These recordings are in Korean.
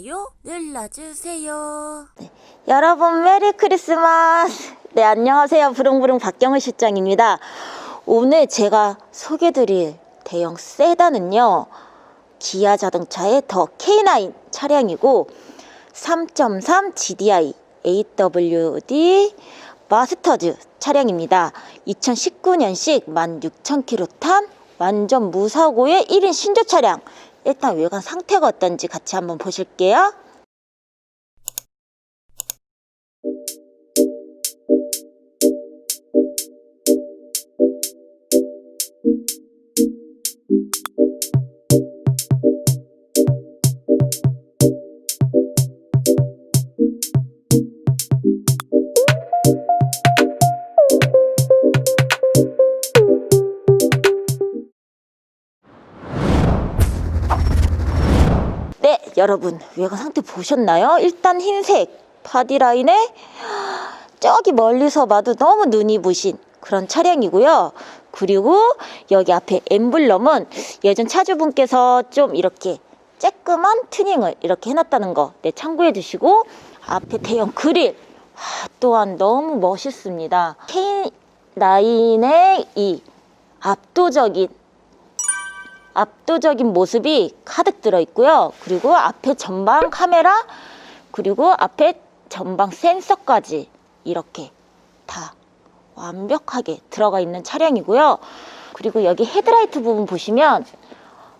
좋아요 눌러주세요. 여러분 메리 크리스마스. 네 안녕하세요 부릉부릉 박경을 실장입니다. 오늘 제가 소개드릴 대형 세단은요 기아 자동차의 더 K9 차량이고 3.3 GDI AWD 마스터즈 차량입니다. 2019년식 16,000km 탄 완전 무사고의 1인 신조 차량. 일단 외관 상태가 어떤지 같이 한번 보실게요. 여러분 외관 상태 보셨나요? 일단 흰색 바디라인에 저기 멀리서 봐도 너무 눈이 부신 그런 차량이고요. 그리고 여기 앞에 엠블럼은 예전 차주분께서 좀 이렇게 쬐끄만 튜닝을 이렇게 해놨다는 거 네, 참고해 주시고 앞에 대형 그릴 아, 또한 너무 멋있습니다. K9의 이 압도적인 압도적인 모습이 가득 들어 있고요. 그리고 앞에 전방 카메라, 그리고 앞에 전방 센서까지 이렇게 다 완벽하게 들어가 있는 차량이고요. 그리고 여기 헤드라이트 부분 보시면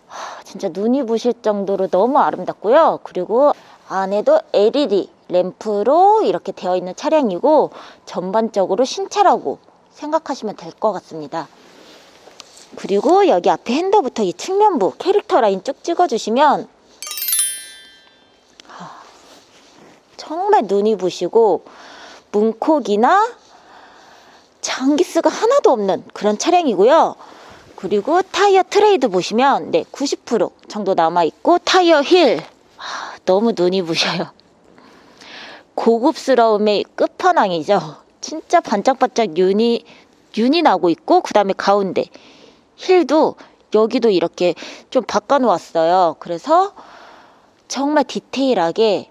하, 진짜 눈이 부실 정도로 너무 아름답고요. 그리고 안에도 LED 램프로 이렇게 되어 있는 차량이고 전반적으로 신차라고 생각하시면 될 것 같습니다. 그리고 여기 앞에 핸더부터 이 측면부 캐릭터 라인 쭉 찍어주시면 하, 정말 눈이 부시고 문콕이나 장기스가 하나도 없는 그런 차량이고요. 그리고 타이어 트레이드 보시면 네, 90% 정도 남아 있고 타이어 힐 하, 너무 눈이 부셔요. 고급스러움의 끝판왕이죠. 진짜 반짝반짝 윤이 윤이 나고 있고 그 다음에 가운데 힐도 여기도 이렇게 좀 바꿔놓았어요. 그래서 정말 디테일하게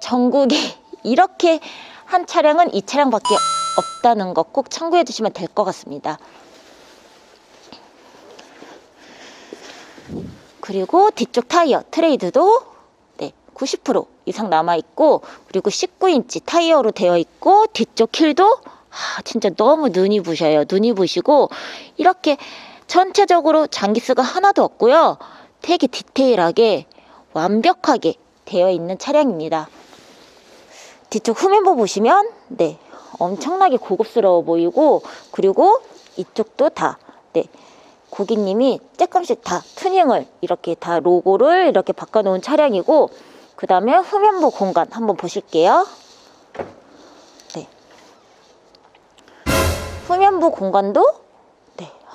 전국에 이렇게 한 차량은 이 차량밖에 없다는 거꼭 참고해 주시면 될 것 같습니다. 그리고 뒤쪽 타이어 트레이드도 네, 90% 이상 남아 있고 그리고 19인치 타이어로 되어 있고 뒤쪽 힐도 아, 진짜 너무 눈이 부셔요. 눈이 부시고 이렇게 전체적으로 장기스가 하나도 없고요. 되게 디테일하게 완벽하게 되어 있는 차량입니다. 뒤쪽 후면부 보시면 네 엄청나게 고급스러워 보이고 그리고 이쪽도 다 네, 고객님이 조금씩 다 튜닝을 이렇게 다 로고를 이렇게 바꿔놓은 차량이고 그 다음에 후면부 공간 한번 보실게요. 네. 후면부 공간도 네,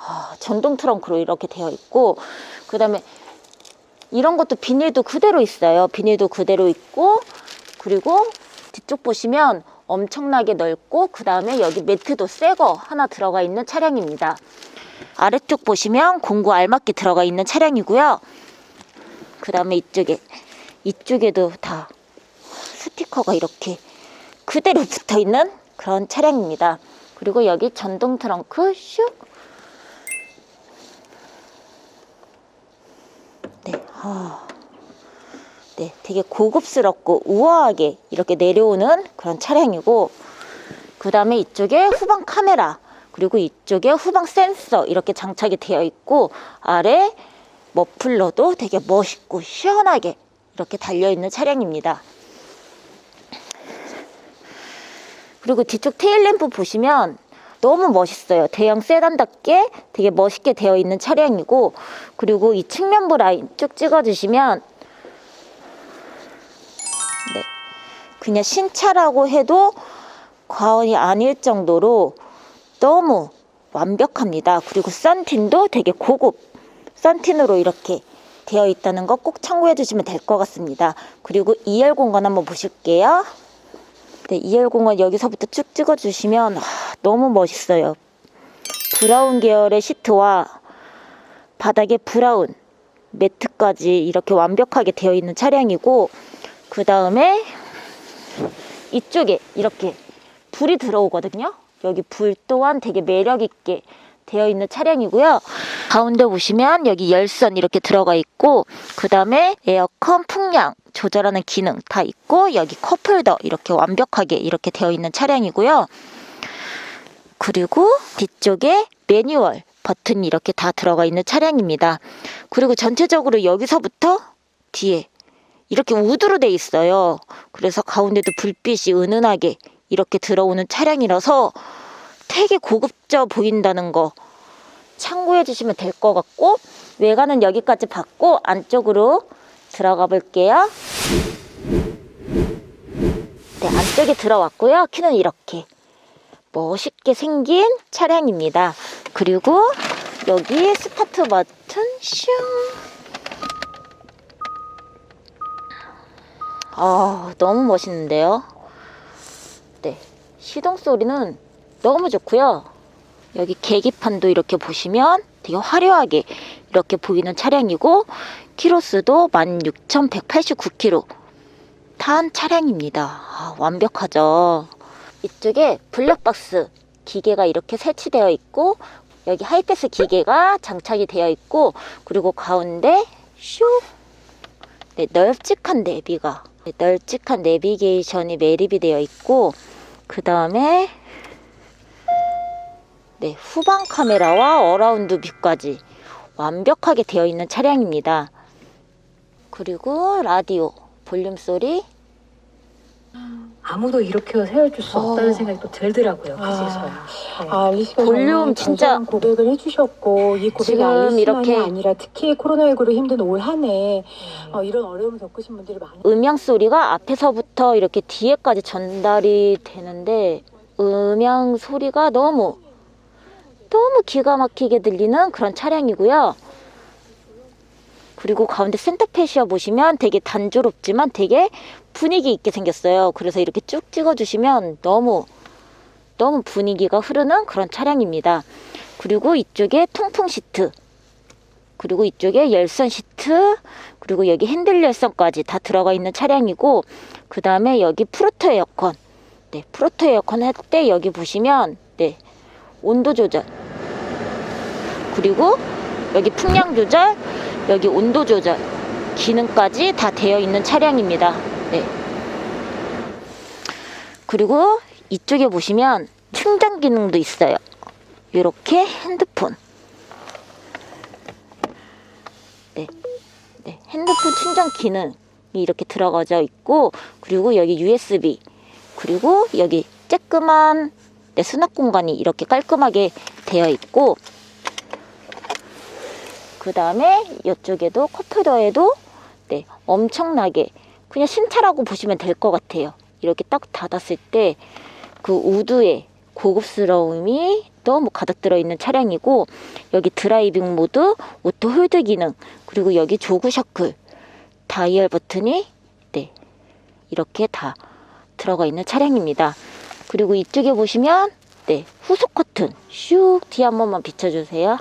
아, 전동 트렁크로 이렇게 되어 있고 그 다음에 이런 것도 비닐도 그대로 있어요. 비닐도 그대로 있고 그리고 뒤쪽 보시면 엄청나게 넓고 그 다음에 여기 매트도 새 거 하나 들어가 있는 차량입니다. 아래쪽 보시면 공구 알맞게 들어가 있는 차량이고요. 그 다음에 이쪽에 이쪽에도 다 스티커가 이렇게 그대로 붙어 있는 그런 차량입니다. 그리고 여기 전동 트렁크 슉. 네, 아, 네, 되게 고급스럽고 우아하게 이렇게 내려오는 그런 차량이고, 그 다음에 이쪽에 후방 카메라, 그리고 이쪽에 후방 센서 이렇게 장착이 되어 있고, 아래 머플러도 되게 멋있고 시원하게 이렇게 달려있는 차량입니다. 그리고 뒤쪽 테일램프 보시면 너무 멋있어요. 대형 세단답게 되게 멋있게 되어 있는 차량이고 그리고 이 측면부 라인 쭉 찍어주시면 네, 그냥 신차라고 해도 과언이 아닐 정도로 너무 완벽합니다. 그리고 썬틴도 되게 고급 썬틴으로 이렇게 되어 있다는 거 꼭 참고해 주시면 될 것 같습니다. 그리고 2열 공간 한번 보실게요. 네, 2열 공간 여기서부터 쭉 찍어 주시면 아, 너무 멋있어요. 브라운 계열의 시트와 바닥에 브라운 매트까지 이렇게 완벽하게 되어 있는 차량이고 그 다음에 이쪽에 이렇게 불이 들어오거든요. 여기 불 또한 되게 매력 있게 되어 있는 차량이고요. 가운데 보시면 여기 열선 이렇게 들어가 있고 그 다음에 에어컨 풍량 조절하는 기능 다 있고 여기 컵홀더 이렇게 완벽하게 이렇게 되어 있는 차량이고요. 그리고 뒤쪽에 매뉴얼 버튼이 이렇게 다 들어가 있는 차량입니다. 그리고 전체적으로 여기서부터 뒤에 이렇게 우드로 돼 있어요. 그래서 가운데도 불빛이 은은하게 이렇게 들어오는 차량이라서 되게 고급져 보인다는 거 참고해 주시면 될 것 같고 외관은 여기까지 봤고 안쪽으로 들어가 볼게요. 네, 안쪽에 들어왔고요. 키는 이렇게 멋있게 생긴 차량입니다. 그리고 여기 스타트 버튼 슝. 아, 너무 멋있는데요. 네. 시동 소리는 너무 좋고요. 여기 계기판도 이렇게 보시면 되게 화려하게 이렇게 보이는 차량이고 키로수도 16,189km 탄 차량입니다. 아, 완벽하죠. 이쪽에 블랙박스 기계가 이렇게 설치되어 있고 여기 하이패스 기계가 장착이 되어 있고 그리고 가운데 슈 네, 널찍한 내비가 네, 널찍한 내비게이션이 매립이 되어 있고 그 다음에 네, 후방 카메라와 어라운드 뷰까지 완벽하게 되어 있는 차량입니다. 그리고 라디오 볼륨 소리 아무도 이렇게 세워줄 수 어. 없다는 생각이 또 들더라고요. 아. 그제서야. 네. 아, 알리 씨가 볼륨 정말 진짜- 진짜 고백을 해주셨고 이 고백이 지금 알리 이렇게- 아니라 특히 코로나19로 힘든 올 한해 어, 이런 어려움을 겪으신 분들이 많이 음향 소리가 앞에서부터 이렇게 뒤에까지 전달이 되는데 음향 소리가 너무 너무 기가 막히게 들리는 그런 차량이고요. 그리고 가운데 센터페시아 보시면 되게 단조롭지만 되게 분위기 있게 생겼어요. 그래서 이렇게 쭉 찍어주시면 너무 너무 분위기가 흐르는 그런 차량입니다. 그리고 이쪽에 통풍 시트, 그리고 이쪽에 열선 시트, 그리고 여기 핸들 열선까지 다 들어가 있는 차량이고 그 다음에 여기 프로토 에어컨 네 프로토 에어컨 할 때 여기 보시면 네 온도 조절 그리고 여기 풍량 조절 여기 온도 조절 기능까지 다 되어 있는 차량입니다. 네. 그리고 이쪽에 보시면 충전 기능도 있어요. 이렇게 핸드폰. 네. 핸드폰 충전 기능이 이렇게 들어가져 있고 그리고 여기 USB 그리고 여기 쬐끄만 네, 수납 공간이 이렇게 깔끔하게 되어 있고 그 다음에 이쪽에도 컵홀더에도 네, 엄청나게 그냥 신차라고 보시면 될 것 같아요. 이렇게 딱 닫았을 때 그 우드의 고급스러움이 너무 가득 들어있는 차량이고 여기 드라이빙 모드, 오토 홀드 기능, 그리고 여기 조그 셔클, 다이얼 버튼이 네 이렇게 다 들어가 있는 차량입니다. 그리고 이쪽에 보시면 네 후속 커튼 슉 뒤 한 번만 비춰주세요.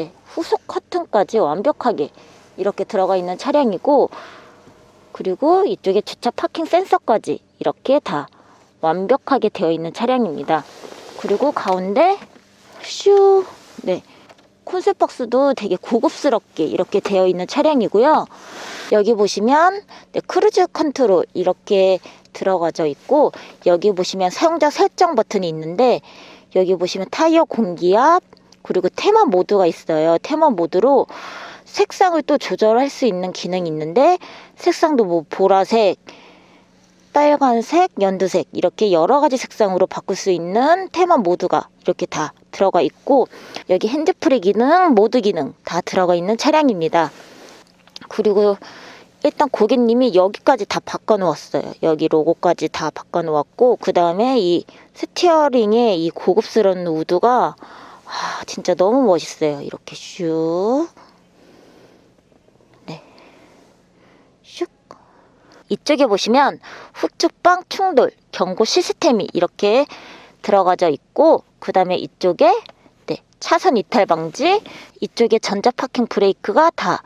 네 후속 커튼까지 완벽하게 이렇게 들어가 있는 차량이고 그리고 이쪽에 주차 파킹 센서까지 이렇게 다 완벽하게 되어 있는 차량입니다. 그리고 가운데 슈 네. 콘솔 박스도 되게 고급스럽게 이렇게 되어 있는 차량이고요. 여기 보시면 네, 크루즈 컨트롤 이렇게 들어가져 있고 여기 보시면 사용자 설정 버튼이 있는데 여기 보시면 타이어 공기압 그리고 테마 모드가 있어요. 테마 모드로 색상을 또 조절할 수 있는 기능이 있는데 색상도 뭐 보라색, 빨간색, 연두색 이렇게 여러 가지 색상으로 바꿀 수 있는 테마 모드가 이렇게 다 들어가 있고 여기 핸드프리 기능, 모드 기능 다 들어가 있는 차량입니다. 그리고 일단 고객님이 여기까지 다 바꿔 놓았어요. 여기 로고까지 다 바꿔 놓았고 그 다음에 이 스티어링의 이 고급스러운 우드가 아, 진짜 너무 멋있어요. 이렇게 슉. 네. 슉. 이쪽에 보시면 후측방 충돌 경고 시스템이 이렇게 들어가져 있고 그 다음에 이쪽에 네, 차선 이탈 방지 이쪽에 전자 파킹 브레이크가 다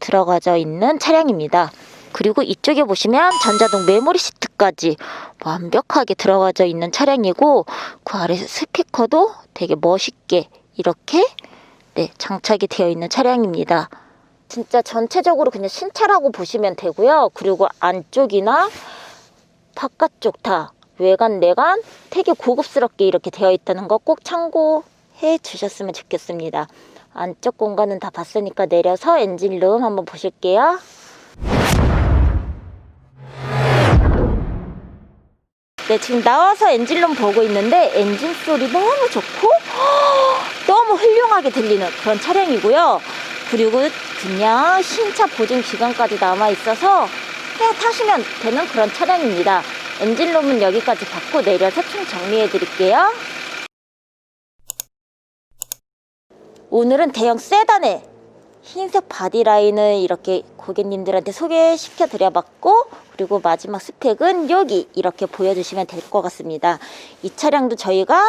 들어가져 있는 차량입니다. 그리고 이쪽에 보시면 전자동 메모리 시트까지 완벽하게 들어가져 있는 차량이고 그 아래 스피커도 되게 멋있게 이렇게 네, 장착이 되어 있는 차량입니다. 진짜 전체적으로 그냥 신차라고 보시면 되고요. 그리고 안쪽이나 바깥쪽 다 외관 내관 되게 고급스럽게 이렇게 되어 있다는 거 꼭 참고해 주셨으면 좋겠습니다. 안쪽 공간은 다 봤으니까 내려서 엔진룸 한번 보실게요. 네, 지금 나와서 엔진룸 보고 있는데 엔진 소리 너무 좋고 너무 훌륭하게 들리는 그런 차량이고요. 그리고 그냥 신차 보증 기간까지 남아 있어서 그냥 타시면 되는 그런 차량입니다. 엔진룸은 여기까지 받고 내려서 총 정리해 드릴게요. 오늘은 대형 세단에 흰색 바디라인을 이렇게 고객님들한테 소개시켜 드려봤고 그리고 마지막 스펙은 여기 이렇게 보여주시면 될 것 같습니다. 이 차량도 저희가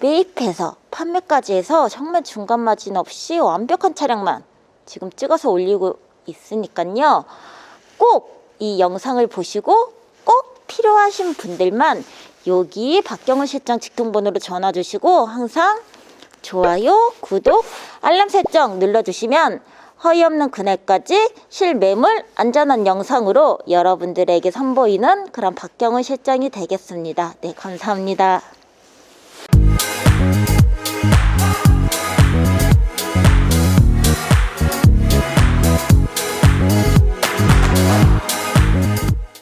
매입해서 판매까지 해서 정말 중간 마진 없이 완벽한 차량만 지금 찍어서 올리고 있으니까요. 꼭 이 영상을 보시고 꼭 필요하신 분들만 여기 박경훈 실장 직통번호로 전화 주시고 항상 좋아요, 구독, 알람 설정 눌러주시면 허위 없는 그날까지 실매물 안전한 영상으로 여러분들에게 선보이는 그런 박경훈 실장이 되겠습니다. 네, 감사합니다.